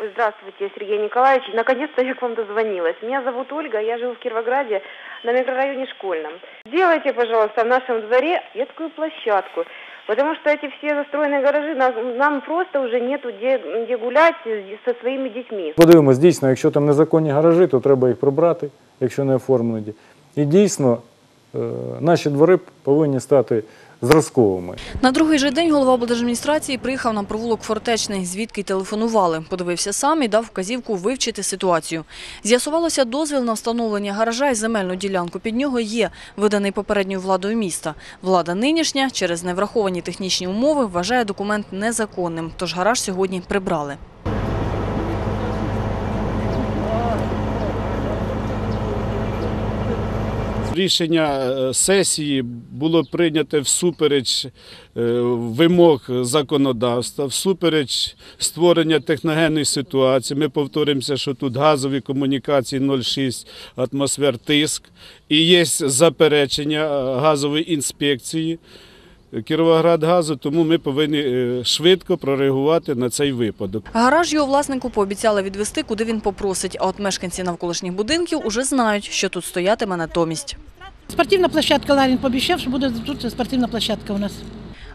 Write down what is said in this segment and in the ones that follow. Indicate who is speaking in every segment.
Speaker 1: Здравствуйте, Сергей Николаевич. Наконец-то я к вам дозвонилась. Меня зовут Ольга, я живу в Кировограде на микрорайоне Школьном. Сделайте, пожалуйста, в нашем дворе детскую площадку. Потому что эти все застроенные гаражи, нам, просто уже нету где, где гулять со своими детьми.
Speaker 2: Подивимось, дійсно, якщо там незаконні гаражі, то треба їх прибрати, якщо не оформлені. І дійсно, е, наші двори повинні стати зразковими.
Speaker 3: На другий же день голова облдержадміністрації приїхав на провулок Фортечний, звідки й телефонували. Подивився сам і дав вказівку вивчити ситуацію. З'ясувалося, дозвіл на встановлення гаража і земельну ділянку під нього є, виданий попередньою владою міста. Влада нинішня через невраховані технічні умови вважає документ незаконним, тож гараж сьогодні прибрали.
Speaker 4: Рішення е, сесії було прийнято всупереч е, вимог законодавства, всупереч створення техногенної ситуації. Ми повторимося, що тут газові комунікації 0,6 атмосфер тиск і є заперечення е, газової інспекції. Кіровоградгазу, тому ми повинні е, швидко прореагувати на цей випадок.
Speaker 3: Гараж його власнику пообіцяли відвести, куди він попросить, а от мешканці навколишніх будинків уже знають, що тут стоятиме натомість.
Speaker 5: Спортивна площадка Ларін пообіцяв, що буде тут спортивна площадка у нас.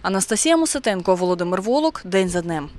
Speaker 3: Анастасія Муситенко, Володимир Волок. День за днем.